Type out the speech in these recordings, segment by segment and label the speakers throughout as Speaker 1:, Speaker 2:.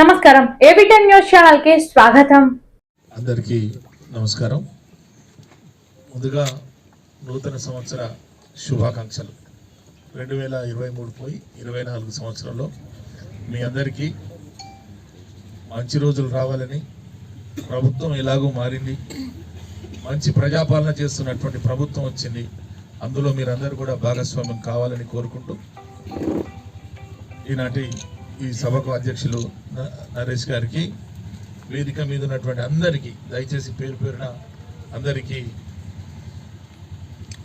Speaker 1: నమస్కారం. ఏబిటెన్ న్యూస్ ఛానల్కి స్వాగతం.
Speaker 2: అందరికీ నమస్కారం. ముందుగా నూతన సంవత్సర శుభాకాంక్షలు. రెండు వేల ఇరవై మూడు పోయి ఇరవై నాలుగు సంవత్సరంలో మీ అందరికీ మంచి రోజులు రావాలని ప్రభుత్వం ఎలాగో మారింది. మంచి ప్రజాపాలన చేస్తున్నటువంటి ప్రభుత్వం వచ్చింది. అందులో మీరందరూ కూడా భాగస్వామ్యం కావాలని కోరుకుంటూ ఈనాటి ఈ సభకు అధ్యక్షులు న- నరేష్ గారికి వేదిక మీద ఉన్నటువంటి అందరికీ దయచేసి పేరు పేరున అందరికీ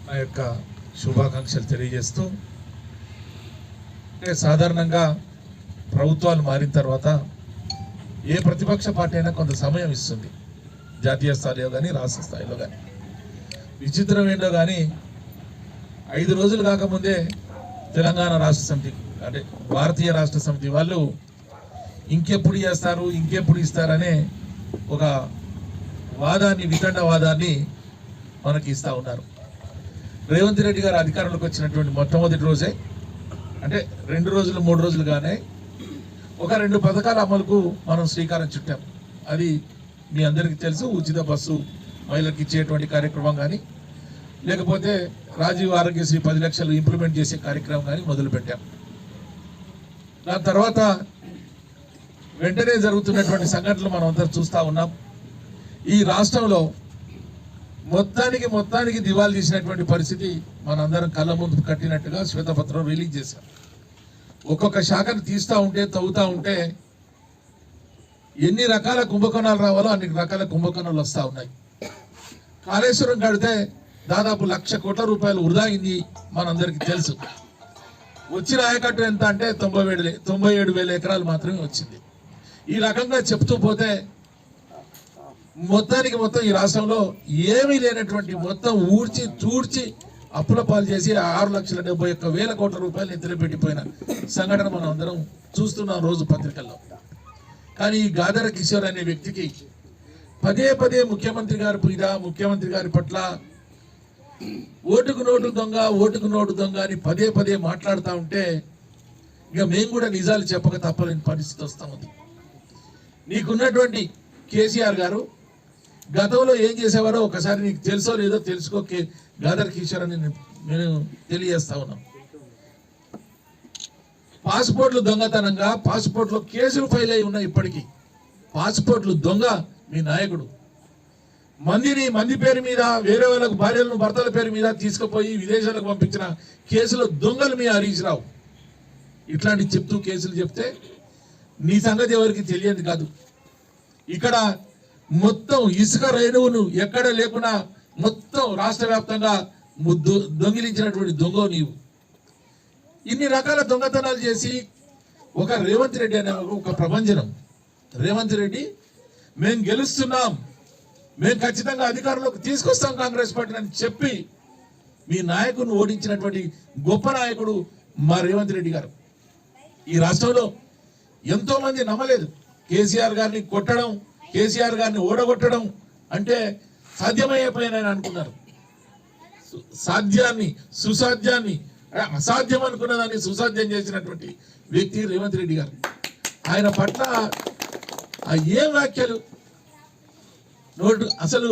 Speaker 2: నా యొక్క శుభాకాంక్షలు తెలియజేస్తూ అంటే సాధారణంగా ప్రభుత్వాలు మారిన తర్వాత ఏ ప్రతిపక్ష పార్టీ అయినా కొంత సమయం ఇస్తుంది. జాతీయ స్థాయిలో కానీ రాష్ట్ర స్థాయిలో కానీ విచిత్రం ఏంటో కానీ ఐదు రోజులు కాకముందే తెలంగాణ రాష్ట్ర సమితి అంటే భారతీయ రాష్ట్ర సమితి వాళ్ళు ఇంకెప్పుడు చేస్తారు ఇంకెప్పుడు ఇస్తారనే ఒక వాదాన్ని వితండ వాదాన్ని మనకి ఇస్తూ ఉన్నారు. రేవంత్ రెడ్డి గారు అధికారంలోకి వచ్చినటువంటి మొట్టమొదటి రోజే అంటే రెండు రోజులు మూడు రోజులుగానే ఒక రెండు పథకాల అమలుకు మనం శ్రీకారం చుట్టాం. అది మీ అందరికీ తెలుసు ఉచిత బస్సు మహిళలకు ఇచ్చేటువంటి కార్యక్రమం కానీ లేకపోతే రాజీవ్ ఆరోగ్యశ్రీ పది లక్షలు ఇంప్లిమెంట్ చేసే కార్యక్రమం కానీ మొదలుపెట్టాం. దాని తర్వాత వెంటనే జరుగుతున్నటువంటి సంఘటనలు మనం అందరం చూస్తూ ఉన్నాం. ఈ రాష్ట్రంలో మొత్తానికి మొత్తానికి దివాలు తీసినటువంటి పరిస్థితి మనందరం కళ్ళ ముందు కట్టినట్టుగా శ్వేతపత్రం రిలీజ్ చేశాం. ఒక్కొక్క శాఖను తీస్తూ ఉంటే తవ్వుతూ ఉంటే ఎన్ని రకాల కుంభకోణాలు రావాలో అన్ని రకాల కుంభకోణాలు వస్తూ ఉన్నాయి. కాళేశ్వరం కడితే దాదాపు లక్ష కోట్ల రూపాయలు వృధా అయింది మనందరికీ తెలుసు. వచ్చిన ఆయకట్టు ఎంత అంటే తొంభై ఏడు తొంభై ఏడు వేల ఎకరాలు మాత్రమే వచ్చింది. ఈ రకంగా చెప్తూ పోతే మొత్తానికి మొత్తం ఈ రాష్ట్రంలో ఏమీ లేనటువంటి మొత్తం ఊడ్చి తూడ్చి అప్పుల పాలు చేసి ఆరు లక్షల డెబ్బై ఒక్క వేల కోట్ల రూపాయలు నిద్ర పెట్టిపోయిన సంఘటన మనం అందరం చూస్తున్నాం రోజు పత్రికల్లో. కానీ ఈ గాదర కిషోర్ అనే వ్యక్తికి పదే పదే ముఖ్యమంత్రి గారి మీద ముఖ్యమంత్రి గారి పట్ల ఓటుకు నోటు దొంగ ఓటుకు నోటు దొంగ అని పదే పదే మాట్లాడుతూ ఉంటే ఇక మేము కూడా నిజాలు చెప్పక తప్పలేని పరిస్థితి వస్తా ఉంది. నీకున్నటువంటి కేసీఆర్ గారు గతంలో ఏం చేసేవారో ఒకసారి నీకు తెలుసో లేదో తెలుసుకో కే- గాదర్ కిషోర్ అని నేను- నేను తెలియజేస్తా ఉన్నాం. పాస్పోర్ట్లు దొంగతనంగా పాస్పోర్ట్లో కేసులు ఫైల్ అయి ఉన్నాయి ఇప్పటికీ. పాస్పోర్ట్లు దొంగ మీ నాయకుడు. మందిని మంది పేరు మీద వేరే వాళ్ళకు భార్యలను భర్తల పేరు మీద తీసుకుపోయి విదేశాలకు పంపించిన కేసులో దొంగలు మీ హరీష్ రావు. ఇట్లాంటి చెప్తూ కేసులు చెప్తే నీ సంగతి ఎవరికి తెలియదు కాదు. ఇక్కడ మొత్తం ఇసుక రేణువును ఎక్కడ లేకుండా మొత్తం రాష్ట్ర వ్యాప్తంగా దొంగిలించినటువంటి దొంగ నీవు. ఇన్ని రకాల దొంగతనాలు చేసి ఒక రేవంత్ రెడ్డి అనే ఒక ప్రభంజనం రేవంత్ రెడ్డి మేము గెలుస్తున్నాం. మేము ఖచ్చితంగా అధికారంలోకి తీసుకొస్తాం కాంగ్రెస్ పార్టీని అని చెప్పి మీ నాయకుడిని ఓడించినటువంటి గొప్ప నాయకుడు మా రేవంత్ రెడ్డి గారు. ఈ రాష్ట్రంలో ఎంతో మంది నమ్మలేదు. కేసీఆర్ గారిని కొట్టడం కేసీఆర్ గారిని ఓడగొట్టడం అంటే సాధ్యమయ్యే పని అనుకున్నారు. సాధ్యాన్ని సుసాధ్యాన్ని అసాధ్యం అనుకున్న దాన్ని సుసాధ్యం చేసినటువంటి వ్యక్తి రేవంత్ రెడ్డి గారు. ఆయన పట్ల ఏ ఏం వ్యాఖ్యలు? నోటు అసలు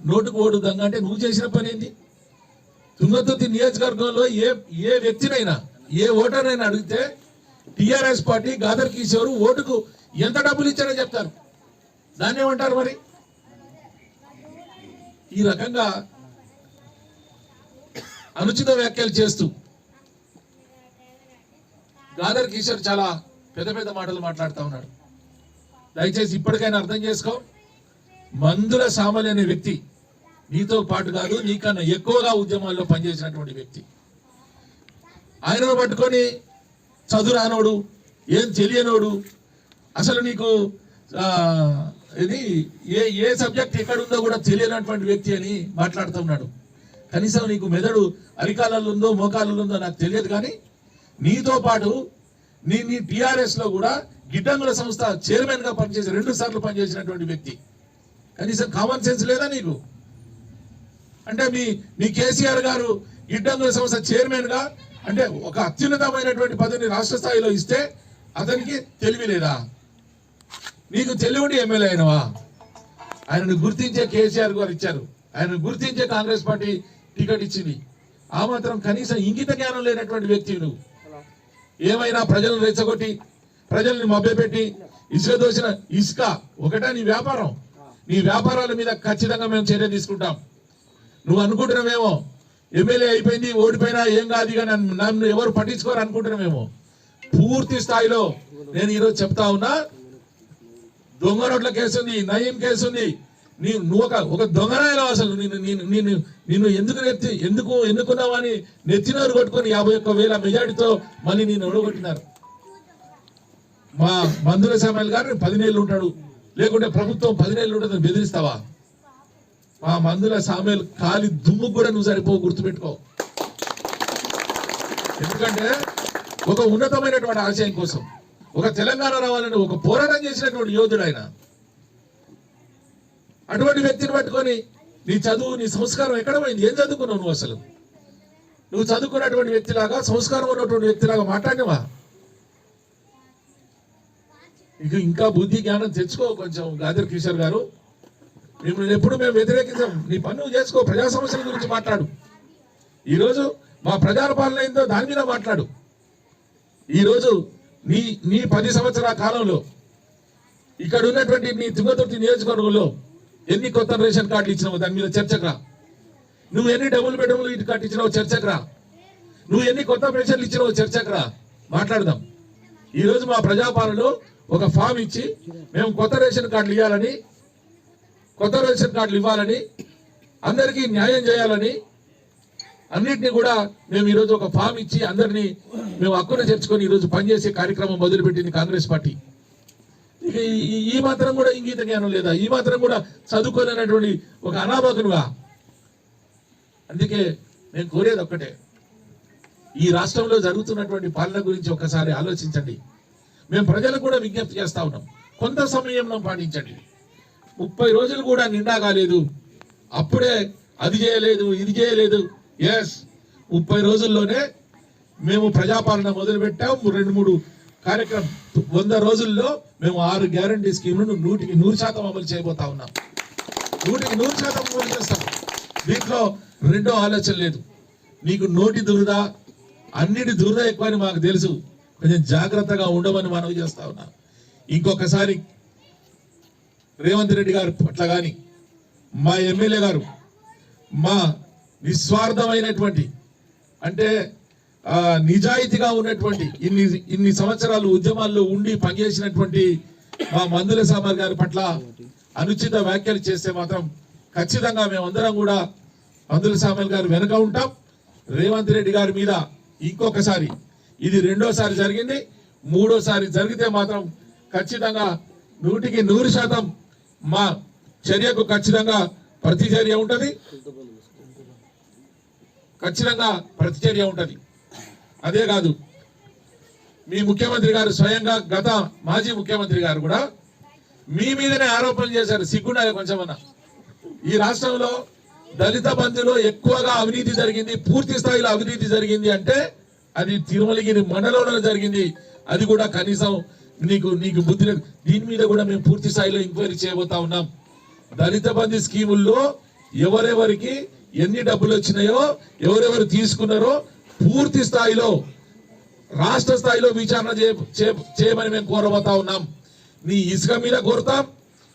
Speaker 2: నోటుకు ఓటు దొంగ అంటే నువ్వు చేసిన పని ఏంటి తుంగతుర్తి నియోజకవర్గంలో ఏ ఏ వ్యక్తినైనా ఏ ఓటర్నైనా అడిగితే టిఆర్ఎస్ పార్టీ గాదర్ కిషోర్ ఓటుకు ఎంత డబ్బులు ఇచ్చారో చెప్తారు. దాన్ని ఏమంటారు మరి? ఈ రకంగా అనుచిత వ్యాఖ్యలు చేస్తూ గాదర్ కిషోర్ చాలా పెద్ద పెద్ద మాటలు మాట్లాడుతూ ఉన్నాడు. దయచేసి ఇప్పటికైనా అర్థం చేసుకో. మందుల సామలి అనే వ్యక్తి నీతో పాటు కాదు నీకన్నా ఎక్కువగా ఉద్యమాల్లో పనిచేసినటువంటి వ్యక్తి. ఆయనను పట్టుకొని చదువురానోడు ఏం తెలియనోడు అసలు నీకు ఇది ఏ ఏ సబ్జెక్ట్ ఎక్కడుందో కూడా తెలియనటువంటి వ్యక్తి అని మాట్లాడుతున్నాడు కనీసం నీకు మెదడు అరికాలలో ఉందో మోకాలలో ఉందో నాకు తెలియదు కానీ నీతో పాటు నీ నీ టిఆర్ఎస్లో కూడా గిడ్డంగుల సంస్థ చైర్మన్గా పనిచేసి రెండు సార్లు పనిచేసినటువంటి వ్యక్తి. కనీసం కామన్ సెన్స్ లేదా నీకు? అంటే మీ మీ కేసీఆర్ గారు గిడ్డంగుల సంస్థ చైర్మన్గా అంటే ఒక అత్యున్నతమైనటువంటి పదవిని రాష్ట్ర స్థాయిలో ఇస్తే అతనికి తెలివి లేదా? నీకు తెలివిండి ఎమ్మెల్యే అయినవా? ఆయనను గుర్తించే కేసీఆర్ గారు ఇచ్చారు. ఆయనను గుర్తించే కాంగ్రెస్ పార్టీ టికెట్ ఇచ్చింది. ఆ మాత్రం కనీసం ఇంగిత జ్ఞానం లేనటువంటి వ్యక్తి నువ్వు. ఏమైనా ప్రజలను రెచ్చగొట్టి ప్రజల్ని మభ్యపెట్టి ఇసుక దోసిన ఇసుక ఒకటే నీ వ్యాపారం? నీ వ్యాపారాల మీద ఖచ్చితంగా మేము చర్య తీసుకుంటాం. నువ్వు అనుకుంటున్నావేమో? ఎమ్మెల్యే అయిపోయింది ఓడిపోయినా ఏం కాదు ఇక నన్ను ఎవరు పట్టించుకోరు అనుకుంటున్నామేమో పూర్తి స్థాయిలో నేను ఈరోజు చెప్తా ఉన్నా దొంగ నోట్ల కేసు ఉంది నయీం కేసు ఉంది నీ నువ్వు ఒక ఒక దొంగనాయలో అసలు నేను నేను నేను నిన్ను ఎందుకు నెత్తి ఎందుకు ఎన్నుకున్నావని నెత్తినోరు కొట్టుకొని యాభై ఒక్క వేల మెజార్టీతో మళ్ళీ నేను ఒడగొట్టినారు మా మందుల సమయాలు గారు పదినేళ్ళు ఉంటాడు. లేకుంటే ప్రభుత్వం పదినేళ్ళు ఉంటుంది బెదిరిస్తావా? మా మందుల సామెలు కాలి దుమ్ము కూడా నువ్వు సరిపో గుర్తుపెట్టుకో. ఎందుకంటే ఒక ఉన్నతమైనటువంటి ఆశయం కోసం ఒక తెలంగాణ రావాలని ఒక పోరాటం చేసినటువంటి యోధుడు ఆయన. అటువంటి వ్యక్తిని పట్టుకొని నీ చదువు నీ సంస్కారం ఎక్కడ పోయింది? ఏం చదువుకున్నావు నువ్వు అసలు? నువ్వు చదువుకున్నటువంటి వ్యక్తిలాగా సంస్కారం ఉన్నటువంటి వ్యక్తిలాగా మాట్లాడినవా? ఇక ఇంకా బుద్ధి జ్ఞానం తెచ్చుకో కొంచెం గాదర్ కిషోర్ గారు. మిమ్మల్ని ఎప్పుడు మేము వ్యతిరేకించాం. నీ పని చేసుకో ప్రజా సమస్యల గురించి మాట్లాడు. ఈరోజు మా ప్రజా పాలన ఏందో దాని మీద మాట్లాడు. ఈరోజు నీ నీ పది సంవత్సరాల కాలంలో ఇక్కడ ఉన్నటువంటి నీ తుంగతుర్తి నియోజకవర్గంలో ఎన్ని కొత్త రేషన్ కార్డులు ఇచ్చినావు దాని మీద చర్చకరా నువ్వు ఎన్ని డబుల్ బెడ్రూమ్లు ఇటు కట్టించినావు చర్చకరా నువ్వు ఎన్ని కొత్త పెన్షన్లు ఇచ్చినావు చర్చకరా మాట్లాడదాం. ఈరోజు మా ప్రజాపాలనలో ఒక ఫామ్ ఇచ్చి మేము కొత్త రేషన్ కార్డులు ఇవ్వాలని కొత్త రేషన్ కార్డులు ఇవ్వాలని అందరికీ న్యాయం చేయాలని అన్నింటినీ కూడా మేము ఈరోజు ఒక ఫామ్ ఇచ్చి అందరినీ మేము హక్కున చేర్చుకొని ఈరోజు పనిచేసే కార్యక్రమం మొదలుపెట్టింది కాంగ్రెస్ పార్టీ. ఈ- మాత్రం కూడా ఇంగీత జ్ఞానం లేదా? ఈ మాత్రం కూడా చదువుకోలేనటువంటి ఒక అనామకునుగా అందుకే నేను కోరేది ఒక్కటే. ఈ రాష్ట్రంలో జరుగుతున్నటువంటి పాలన గురించి ఒకసారి ఆలోచించండి. మేము ప్రజలకు కూడా విజ్ఞప్తి చేస్తా ఉన్నాం. కొంత సమయంలో పాటించండి. ముప్పై రోజులు కూడా నిండా కాలేదు. అప్పుడే అది చేయలేదు ఇది చేయలేదు. ఎస్ ముప్పై రోజుల్లోనే మేము ప్రజాపాలన మొదలుపెట్టాము రెండు మూడు కార్యక్రమం వంద రోజుల్లో మేము ఆరు గ్యారంటీ స్కీములను నూటికి నూరు శాతం అమలు చేయబోతా ఉన్నాం. నూటికి నూరు శాతం అమలు చేస్తాం. దీంట్లో రెండో ఆలోచన లేదు. నీకు నోటి దురద అన్నిటి దురద ఎక్కువ అని మాకు తెలుసు. కొంచెం జాగ్రత్తగా ఉండమని మనవి చేస్తా ఉన్నా. ఇంకొకసారి రేవంత్ రెడ్డి గారి పట్ల కానీ మా ఎమ్మెల్యే గారు మా నిస్వార్థమైనటువంటి అంటే నిజాయితీగా ఉన్నటువంటి ఇన్ని ఇన్ని సంవత్సరాలు ఉద్యమాల్లో ఉండి పనిచేసినటువంటి మా మందుల సామర్ గారి పట్ల అనుచిత వ్యాఖ్యలు చేస్తే మాత్రం ఖచ్చితంగా మేమందరం కూడా మందుల సామర్ గారు వెనుక ఉంటాం. రేవంత్ రెడ్డి గారి మీద ఇంకొకసారి ఇది రెండోసారి జరిగింది. మూడోసారి జరిగితే మాత్రం ఖచ్చితంగా నూటికి నూరు శాతం మా చర్యకు ఖచ్చితంగా ప్రతిచర్య ఉంటుంది. ఖచ్చితంగా ప్రతిచర్య ఉంటుంది. అదే కాదు మీ ముఖ్యమంత్రి గారు స్వయంగా గత మాజీ ముఖ్యమంత్రి గారు కూడా మీ మీదనే ఆరోపణలు చేశారు. సిగ్గుండాలి కొంచెమన్నా. ఈ రాష్ట్రంలో దళిత బంధులో ఎక్కువగా అవినీతి జరిగింది పూర్తి స్థాయిలో అవినీతి జరిగింది అంటే అది తిరుమలగిరి మండలంలో జరిగింది. అది కూడా కనీసం నీకు నీకు బుద్ధి లేదు. దీని మీద కూడా మేము పూర్తి స్థాయిలో ఎంక్వైరీ చేయబోతా ఉన్నాం. దళిత బంధు స్కీముల్లో ఎవరెవరికి ఎన్ని డబ్బులు వచ్చినాయో ఎవరెవరు తీసుకున్నారో పూర్తి స్థాయిలో రాష్ట్ర స్థాయిలో విచారణ చేయమని మేము కోరబోతా ఉన్నాం. నీ ఇసుక మీద కోరుతాం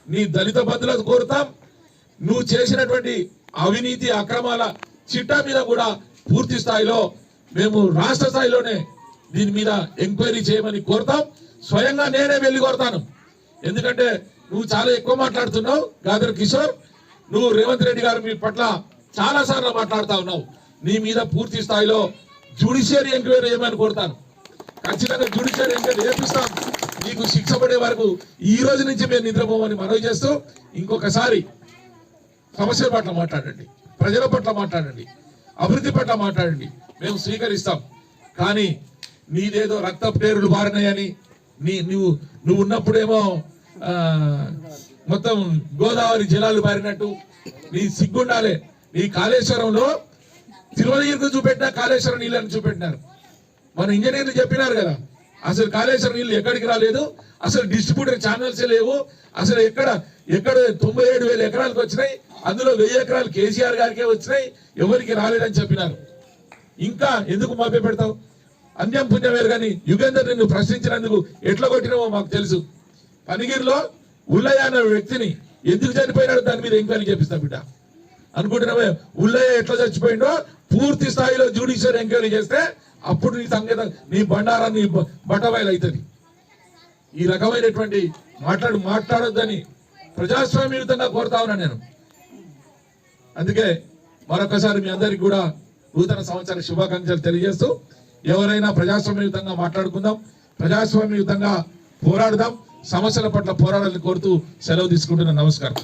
Speaker 2: నీ దళిత బంధువులకు కోరుతాం. నువ్వు చేసినటువంటి అవినీతి అక్రమాల చిట్టా మీద కూడా పూర్తి స్థాయిలో మేము రాష్ట్ర స్థాయిలోనే దీని మీద ఎంక్వైరీ చేయమని కోరుతాం. స్వయంగా నేనే వెళ్ళి కోరుతాను. ఎందుకంటే నువ్వు చాలా ఎక్కువ మాట్లాడుతున్నావు గాదర్ కిషోర్. నువ్వు రేవంత్ రెడ్డి గారు మీ పట్ల చాలా సార్లు మాట్లాడుతా ఉన్నావు. నీ మీద పూర్తి స్థాయిలో జ్యుడిషియరీ ఎంక్వైరీ చేయమని కోరుతాను. ఖచ్చితంగా జ్యుడిషియరీ ఎంక్వైరీ చేపిస్తాం. నీకు శిక్ష పడే వరకు ఈ రోజు నుంచి మేము నిద్రపోమని మనవి చేస్తూ ఇంకొకసారి సమస్యల పట్ల మాట్లాడండి. ప్రజల పట్ల మాట్లాడండి. అభివృద్ధి పట్ల మాట్లాడండి. మేము స్వీకరిస్తాం. కానీ నీదేదో రక్త పేరులు మారినాయని నీ నువ్వు నువ్వు ఉన్నప్పుడేమో మొత్తం గోదావరి జలాలు మారినట్టు నీ సిగ్గుండాలే. నీ కాళేశ్వరంలో తిరుమలగిరికి చూపెట్టినా కాళేశ్వరం నీళ్ళని చూపెట్టినారు. మన ఇంజనీర్లు చెప్పినారు కదా అసలు కాళేశ్వరం నీళ్ళు ఎక్కడికి రాలేదు అసలు డిస్ట్రిబ్యూటర్ ఛానల్స్ లేవు అసలు ఎక్కడ ఎక్కడ తొంభై ఏడు వేల ఎకరాలకు వచ్చినాయి అందులో వెయ్యి ఎకరాలు కేసీఆర్ గారికే వచ్చినాయి ఎవరికి రాలేదని చెప్పినారు. ఇంకా ఎందుకు మాపే పెడతావు? అన్యం పుణ్యం వేరు కానీ యుగేందర్ నిన్ను ప్రశ్నించినందుకు ఎట్లా కొట్టినావో మాకు తెలుసు. పనిగిరిలో ఉల్లయ్య అన్న వ్యక్తిని ఎందుకు చనిపోయినాడు దాని మీద ఎంక్వైరీ చేపిస్తా బిడ్డ. అనుకుంటున్నామే ఉల్లయ్య ఎట్లా చచ్చిపోయిండో పూర్తి స్థాయిలో జ్యుడిషియర్ ఎంక్వైరీ చేస్తే అప్పుడు నీ సంగీతం నీ బండారం నీ బట్టబయలు అవుతుంది ఈ రకమైనటువంటి మాట్లాడు మాట్లాడొద్దని ప్రజాస్వామ్యయుతంగా కోరుతా ఉన్నాను నేను. అందుకే మరొకసారి మీ అందరికి కూడా నూతన సంవత్సర శుభాకాంక్షలు తెలియజేస్తూ ఎవరైనా ప్రజాస్వామ్యయుతంగా మాట్లాడుకుందాం ప్రజాస్వామ్యయుతంగా పోరాడదాం సమస్యల పట్ల పోరాడాలని కోరుతూ సెలవు తీసుకుంటున్న నమస్కారం.